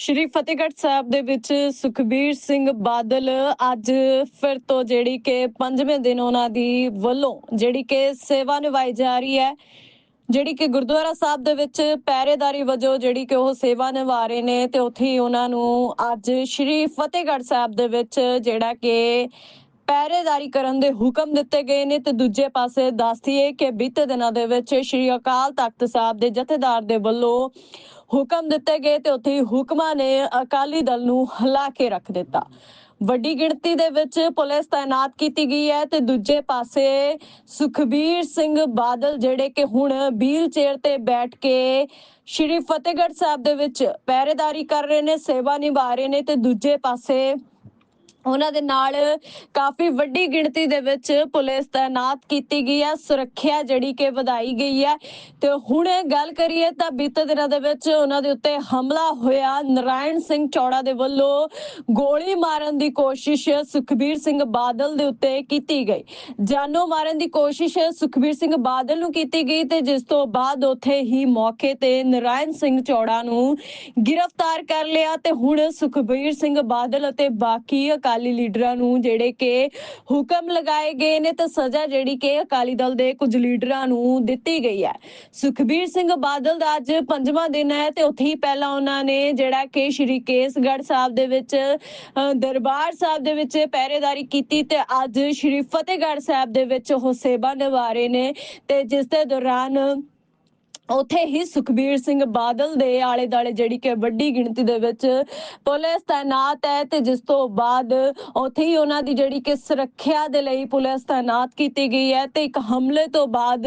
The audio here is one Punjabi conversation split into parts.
ਸ਼੍ਰੀ ਫਤਿਹਗੜ੍ਹ ਸਾਹਿਬ ਦੇ ਵਿੱਚ ਸੁਖਬੀਰ ਸਿੰਘ ਬਾਦਲ ਅੱਜ ਫਿਰ ਤੋਂ ਜਿਹੜੀ ਕਿ ਪੰਜਵੇਂ ਦਿਨ ਉਹਨਾਂ ਦੀ ਵੱਲੋਂ ਜਿਹੜੀ ਕਿ ਸੇਵਾ ਨਿਭਾਈ ਜਾ ਰਹੀ ਹੈ, ਜਿਹੜੀ ਕਿ ਗੁਰਦੁਆਰਾ ਸਾਹਿਬ ਦੇ ਵਿੱਚ ਪਹਿਰੇਦਾਰੀ ਵਜੋਂ ਜਿਹੜੀ ਕਿ ਉਹ ਸੇਵਾ ਨਿਭਾ ਰਹੇ ਨੇ ਤੇ ਉੱਥੇ ਹੀ ਉਹਨਾਂ ਨੂੰ ਅੱਜ ਸ਼੍ਰੀ ਫਤਿਹਗੜ੍ਹ ਸਾਹਿਬ ਦੇ ਵਿੱਚ ਜਿਹੜਾ ਕਿ ਪਹਿਰੇਦਾਰੀ ਕਰਨ ਦੇ ਹੁਕਮ ਦਿੱਤੇ ਗਏ ਨੇ ਤੇ ਦੂਜੇ ਪਾਸੇ ਦੱਸਦੀਏ ਕਿ ਬੀਤੇ ਦਿਨਾਂ ਦੇ ਵਿੱਚ ਸ਼੍ਰੀ ਅਕਾਲ ਤਖਤ ਸਾਹਿਬ ਦੇ ਜਥੇਦਾਰ ਦੇ ਵੱਲੋਂ ਹੁਕਮ ਦਿੱਤੇ ਗਏ ਤੇ ਉੱਥੇ ਹੀ ਹੁਕਮਾਂ ਨੇ ਅਕਾਲੀ ਦਲ ਨੂੰ ਹਿਲਾ ਕੇ ਰੱਖ ਦਿੱਤਾ। ਵੱਡੀ ਗਿਣਤੀ ਦੇ ਵਿੱਚ ਪੁਲਿਸ ਤਾਇਨਾਤ ਕੀਤੀ ਗਈ ਹੈ ਤੇ ਦੂਜੇ ਪਾਸੇ ਸੁਖਬੀਰ ਸਿੰਘ ਬਾਦਲ ਜਿਹੜੇ ਕਿ ਹੁਣ ਵੀਲ ਚੇਅਰ ਤੇ ਬੈਠ ਕੇ ਸ਼੍ਰੀ ਫਤਿਹਗੜ੍ਹ ਸਾਹਿਬ ਦੇ ਵਿੱਚ ਪਹਿਰੇਦਾਰੀ ਕਰ ਰਹੇ ਨੇ, ਸੇਵਾ ਨਿਭਾ ਰਹੇ ਨੇ ਤੇ ਦੂਜੇ ਪਾਸੇ ਉਹਨਾਂ ਦੇ ਨਾਲ ਕਾਫੀ ਵੱਡੀ ਗਿਣਤੀ ਦੇ ਵਿੱਚ ਪੁਲਿਸ ਤਾਇਨਾਤ ਕੀਤੀ ਗਈ ਹੈ, ਸੁਰੱਖਿਆ ਜਿਹੜੀ ਕਿ ਵਧਾਈ ਗਈ ਹੈ। ਤੇ ਹੁਣ ਗੱਲ ਕਰੀਏ ਤਾਂ ਬੀਤੇ ਦਿਨਾਂ ਦੇ ਵਿੱਚ ਉਹਨਾਂ ਦੇ ਉੱਤੇ ਹਮਲਾ ਹੋਇਆ। ਨਰਾਇਣ ਸਿੰਘ ਚੌੜਾ ਦੇ ਵੱਲੋਂ ਗੋਲੀ ਮਾਰਨ ਦੀ ਕੋਸ਼ਿਸ਼ ਸੁਖਬੀਰ ਸਿੰਘ ਬਾਦਲ ਦੇ ਉੱਤੇ ਕੀਤੀ ਗਈ। ਜਾਨੋਂ ਮਾਰਨ ਦੀ ਕੋਸ਼ਿਸ਼ ਸੁਖਬੀਰ ਸਿੰਘ ਬਾਦਲ ਨੂੰ ਕੀਤੀ ਗਈ ਤੇ ਜਿਸ ਤੋਂ ਬਾਅਦ ਉੱਥੇ ਹੀ ਮੌਕੇ ਤੇ ਨਰਾਇਣ ਸਿੰਘ ਚੌੜਾ ਨੂੰ ਗ੍ਰਿਫਤਾਰ ਕਰ ਲਿਆ ਤੇ ਹੁਣ ਸੁਖਬੀਰ ਸਿੰਘ ਬਾਦਲ ਅਤੇ ਬਾਕੀ ਅਕਾਲੀ ਲੀਡਰਾਂ ਨੂੰ ਜਿਹੜੇ ਕਿ ਹੁਕਮ ਲਗਾਏ ਗਏ ਨੇ ਤੇ ਸਜ਼ਾ ਜਿਹੜੀ ਕਿ ਅਕਾਲੀ ਦਲ ਦੇ ਕੁਝ ਲੀਡਰਾਂ ਨੂੰ ਦਿੱਤੀ ਗਈ ਹੈ। ਸੁਖਬੀਰ ਸਿੰਘ ਬਾਦਲ ਦਾ ਅੱਜ ਪੰਜਵਾਂ ਦਿਨ ਹੈ ਤੇ ਉੱਥੇ ਹੀ ਪਹਿਲਾਂ ਉਹਨਾਂ ਨੇ ਜਿਹੜਾ ਕਿ ਸ਼੍ਰੀ ਕੇਸਗੜ੍ਹ ਸਾਹਿਬ ਦੇ ਵਿੱਚ ਦਰਬਾਰ ਸਾਹਿਬ ਦੇ ਵਿੱਚ ਪਹਿਰੇਦਾਰੀ ਕੀਤੀ ਤੇ ਅੱਜ ਸ਼੍ਰੀ ਫਤਿਹਗੜ੍ਹ ਸਾਹਿਬ ਦੇ ਵਿੱਚ ਉਹ ਸੇਵਾ ਨਿਭਾ ਰਹੇ ਨੇ ਤੇ ਜਿਸ ਦੇ ਦੌਰਾਨ ਉੱਥੇ ਹੀ ਸੁਖਬੀਰ ਸਿੰਘ ਬਾਦਲ ਦੇ ਆਲੇ ਦਾਲੇ ਜਿਹੜੀ ਕਿ ਵੱਡੀ ਗਿਣਤੀ ਦੇ ਵਿੱਚ ਪੁਲਿਸ ਤਾਇਨਾਤ ਹੈ ਤੇ ਜਿਸ ਤੋਂ ਬਾਅਦ ਉੱਥੇ ਹੀ ਉਹਨਾਂ ਦੀ ਜਿਹੜੀ ਕਿ ਸੁਰੱਖਿਆ ਦੇ ਲਈ ਪੁਲਿਸ ਤਾਇਨਾਤ ਕੀਤੀ ਗਈ ਹੈ ਤੇ ਇੱਕ ਹਮਲੇ ਤੋਂ ਬਾਅਦ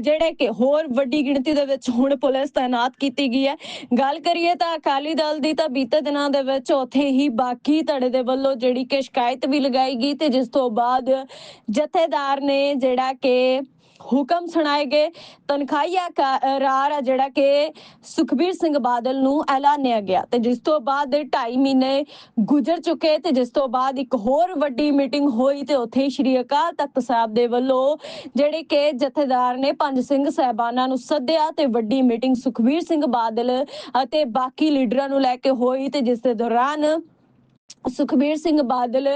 ਜਿਹੜੇ ਕਿ ਹੋਰ ਵੱਡੀ ਗਿਣਤੀ ਦੇ ਵਿੱਚ ਹੁਣ ਪੁਲਿਸ ਤਾਇਨਾਤ ਕੀਤੀ ਗਈ ਹੈ। ਗੱਲ ਕਰੀਏ ਤਾਂ ਅਕਾਲੀ ਦਲ ਦੀ ਤਾਂ ਬੀਤੇ ਦਿਨਾਂ ਦੇ ਵਿੱਚ ਉੱਥੇ ਹੀ ਬਾਕੀ ਧੜੇ ਦੇ ਵੱਲੋਂ ਜਿਹੜੀ ਕਿ ਸ਼ਿਕਾਇਤ ਵੀ ਲਗਾਈ ਗਈ ਤੇ ਜਿਸ ਤੋਂ ਬਾਅਦ ਜਥੇਦਾਰ ਨੇ ਜਿਹੜਾ ਕਿ ਹੁਕਮ ਸੁਣਾਏ ਗਏ। ਤਨਖਾਹੀਆ ਕਰਾਰ ਆ ਜਿਹੜਾ ਕਿ ਸੁਖਬੀਰ ਸਿੰਘ ਬਾਦਲ ਨੂੰ ਐਲਾਨਿਆ ਗਿਆ ਤੇ ਜਿਸ ਤੋਂ ਬਾਅਦ 2.5 ਮਹੀਨੇ ਗੁਜ਼ਰ ਚੁੱਕੇ ਤੇ ਜਿਸ ਤੋਂ ਬਾਅਦ ਇੱਕ ਹੋਰ ਵੱਡੀ ਮੀਟਿੰਗ ਹੋਈ ਤੇ ਉੱਥੇ ਸ਼੍ਰੀ ਅਕਾਲ ਤਖਤ ਸਾਹਿਬ ਦੇ ਵੱਲੋਂ ਜਿਹੜੇ ਕਿ ਜਥੇਦਾਰ ਨੇ ਪੰਜ ਸਿੰਘ ਸਹਿਬਾਨਾਂ ਨੂੰ ਸੱਦਿਆ ਤੇ ਵੱਡੀ ਮੀਟਿੰਗ ਸੁਖਬੀਰ ਸਿੰਘ ਬਾਦਲ ਅਤੇ ਬਾਕੀ ਲੀਡਰਾਂ ਨੂੰ ਲੈ ਕੇ ਹੋਈ ਤੇ ਜਿਸ ਦੇ ਦੌਰਾਨ ਸੁਖਬੀਰ ਸਿੰਘ ਬਾਦਲ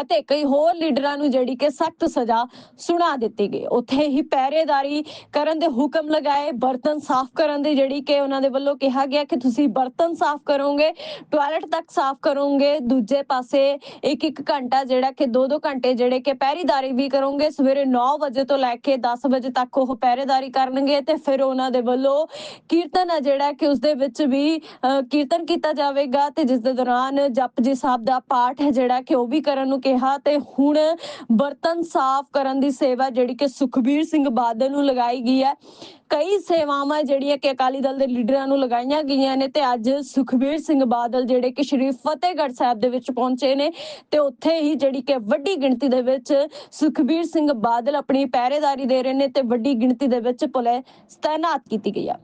ਅਤੇ ਕਈ ਹੋਰ ਲੀਡਰਾਂ ਨੂੰ ਜਿਹੜੀ ਕਿ ਸਖਤ ਸਜ਼ਾ ਸੁਣਾ ਦਿੱਤੀ ਗਈ। ਉੱਥੇ ਹੀ ਪਹਿਰੇਦਾਰੀ ਕਰਨ ਦੇ ਹੁਕਮ ਲਗਾਏ ਬਰਤਨ ਸਾਫ਼ ਕਰਨ ਦੇ ਜਿਹੜੀ ਕਿ ਉਹਨਾਂ ਦੇ ਵੱਲੋਂ ਕਿਹਾ ਗਿਆ ਕਿ ਤੁਸੀਂ ਬਰਤਨ ਸਾਫ਼ ਕਰੋਗੇ ਟਾਇਲਟ ਤੱਕ ਸਾਫ਼ ਕਰੋਗੇ ਦੂਜੇ ਪਾਸੇ ਇੱਕ ਇੱਕ ਘੰਟਾ ਜਿਹੜਾ ਕਿ ਦੋ ਦੋ ਘੰਟੇ ਜਿਹੜੇ ਕਿ ਪਹਿਰੇਦਾਰੀ ਵੀ ਕਰੋਗੇ ਸਵੇਰੇ 9 ਵਜੇ ਤੋਂ ਲੈ ਕੇ 10 ਵਜੇ ਤੱਕ ਉਹ ਪਹਿਰੇਦਾਰੀ ਕਰਨਗੇ ਤੇ ਫਿਰ ਉਹਨਾਂ ਦੇ ਵੱਲੋਂ ਕੀਰਤਨ ਆ ਜਿਹੜਾ ਕਿ ਉਸ ਦੇ ਵਿੱਚ ਵੀ ਅ, ਕੀਰਤਨ ਕੀਤਾ ਜਾਵੇਗਾ ਤੇ ਜਿਸ ਦੇ ਦੌਰਾਨ ਜਪਜੀ ਸਾਹਿਬ ਦਾ ਪਾਠ ਹੈ ਜਿਹੜਾ ਕਿ ਉਹ ਵੀ ਕਰਨ ਨੂੰ ਕਿਹਾ ਤੇ ਹੁਣ ਬਰਤਨ ਸਾਫ਼ ਕਰਨ ਦੀ ਸੇਵਾ ਜਿਹੜੀ ਕਿ ਸੁਖਬੀਰ ਸਿੰਘ ਬਾਦਲ ਨੂੰ ਲਗਾਈ ਗਈ ਹੈ। ਕਈ ਸੇਵਾਵਾਂ ਜਿਹੜੀਆਂ ਕਿ ਅਕਾਲੀ ਦਲ ਦੇ ਲੀਡਰਾਂ ਨੂੰ ਲਗਾਈਆਂ ਗਈਆਂ ਨੇ ਤੇ ਅੱਜ ਸੁਖਬੀਰ ਸਿੰਘ ਬਾਦਲ ਜਿਹੜੇ ਕਿ ਸ਼੍ਰੀ ਫਤਿਹਗੜ੍ਹ ਸਾਹਿਬ ਦੇ ਵਿੱਚ ਪਹੁੰਚੇ ਨੇ ਤੇ ਉੱਥੇ ਹੀ ਜਿਹੜੀ ਕਿ ਵੱਡੀ ਗਿਣਤੀ ਦੇ ਵਿੱਚ ਸੁਖਬੀਰ ਸਿੰਘ ਬਾਦਲ ਆਪਣੀ ਪਹਿਰੇਦਾਰੀ ਦੇ ਰਹੇ ਨੇ ਤੇ ਵੱਡੀ ਗਿਣਤੀ ਦੇ ਵਿੱਚ ਪੁਲਿਸ ਤਾਇਨਾਤ ਕੀਤੀ ਗਈ ਹੈ